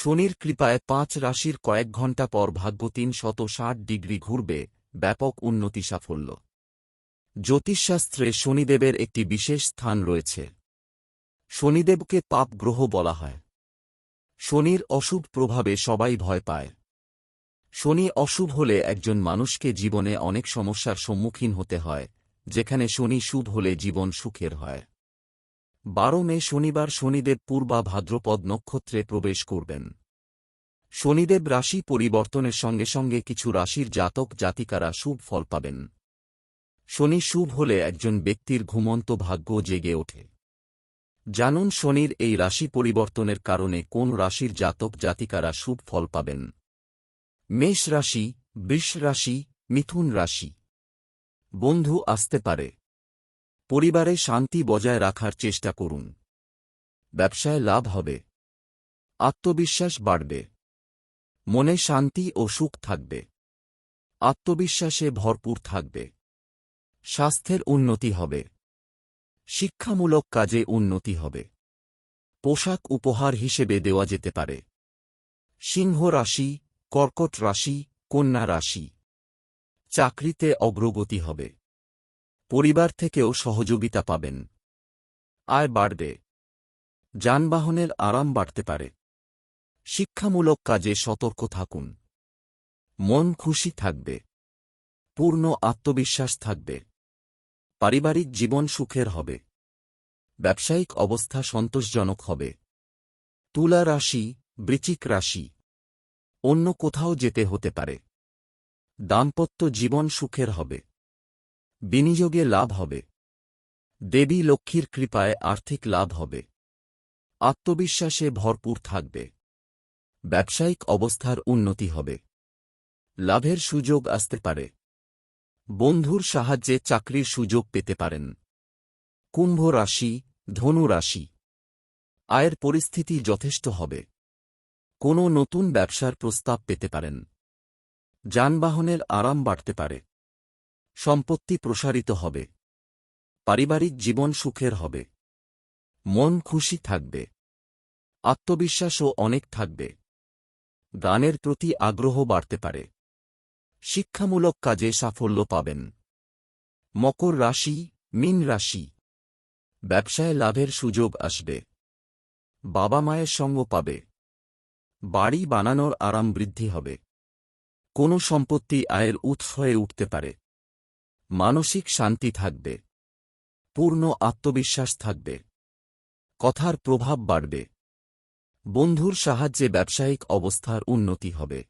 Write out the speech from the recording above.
শনির কৃপায় পাঁচ রাশির কয়েক ঘণ্টা পর ভাগ্য তিন শত ষাট ডিগ্রি ঘুরবে, ব্যাপক উন্নতি সাফল্য। জ্যোতিষশাস্ত্রে শনিদেবের একটি বিশেষ স্থান রয়েছে। শনিদেবকে পাপ গ্রহ বলা হয়। শনির অশুভ প্রভাবে সবাই ভয় পায়। শনি অশুভ হলে একজন মানুষকে জীবনে অনেক সমস্যার সম্মুখীন হতে হয়, যেখানে শনি শুভ হলে জীবন সুখের হয়। বারো মে শনিবার শনিদেব পূর্বা ভাদ্রপদ নক্ষত্রে প্রবেশ করবেন। শনিদেব রাশি পরিবর্তনের সঙ্গে সঙ্গে কিছু রাশির জাতক জাতিকারা শুভ ফল পাবেন। শনি শুভ হলে একজন ব্যক্তির ঘুমন্ত ভাগ্য জেগে ওঠে। জানুন শনির এই রাশি পরিবর্তনের কারণে কোন রাশির জাতক জাতিকারা শুভ ফল পাবেন। মেষ রাশি, বৃষ রাশি, মিথুন রাশি। বন্ধু আসতে পারে। পরিবারে শান্তি বজায় রাখার চেষ্টা করুন। ব্যবসায় লাভ হবে। আত্মবিশ্বাস বাড়বে। মনে শান্তি ও সুখ থাকবে। আত্মবিশ্বাসে ভরপুর থাকবে। স্বাস্থ্যের উন্নতি হবে। শিক্ষামূলক কাজে উন্নতি হবে। পোশাক উপহার হিসেবে দেওয়া যেতে পারে। সিংহ রাশি, কর্কট রাশি, কন্যা রাশি। চাকরিতে অগ্রগতি হবে। পরিবার থেকেও সহযোগিতা পাবেন। আয় বাড়বে। যানবাহনের আরাম বাড়তে পারে। শিক্ষামূলক কাজে সতর্ক থাকুন। মন খুশি থাকবে। পূর্ণ আত্মবিশ্বাস থাকবে। পারিবারিক জীবন সুখের হবে। ব্যবসায়িক অবস্থা সন্তোষজনক হবে। তুলা রাশি বৃচিক রাশি। অন্য কোথাও যেতে হতে পারে। দাম্পত্য জীবন সুখের হবে। বিনিয়োগে লাভ হবে। দেবী লক্ষ্মীর কৃপায় আর্থিক লাভ হবে। আত্মবিশ্বাসে ভরপুর থাকবে। ব্যবসায়িক অবস্থার উন্নতি হবে। লাভের সুযোগ আসতে পারে। বন্ধুর সাহায্যে চাকরির সুযোগ পেতে পারেন। কুম্ভ রাশি, ধনু রাশি। আয়ের পরিস্থিতি যথেষ্ট হবে। কোনো নতুন ব্যবসার প্রস্তাব পেতে পারেন। যানবাহনের আরাম বাড়তে পারে। সম্পত্তি প্রসারিত হবে। পারিবারিক জীবন সুখের হবে। মন খুশি থাকবে। আত্মবিশ্বাসও অনেক থাকবে। গানের প্রতি আগ্রহ বাড়তে পারে। শিক্ষামূলক কাজে সাফল্য পাবেন। মকর রাশি, মিন রাশি। ব্যবসায় লাভের সুযোগ আসবে। বাবা মায়ের সঙ্গ পাবে। বাড়ি বানানোর আরাম বৃদ্ধি হবে। কোনো সম্পত্তি আয়ের উৎস হয়ে উঠতে পারে। মানসিক শান্তি থাকবে। পূর্ণ আত্মবিশ্বাস থাকবে। কথার প্রভাব বাড়বে। বন্ধুর সাহায্যে ব্যবসায়িক অবস্থার উন্নতি হবে।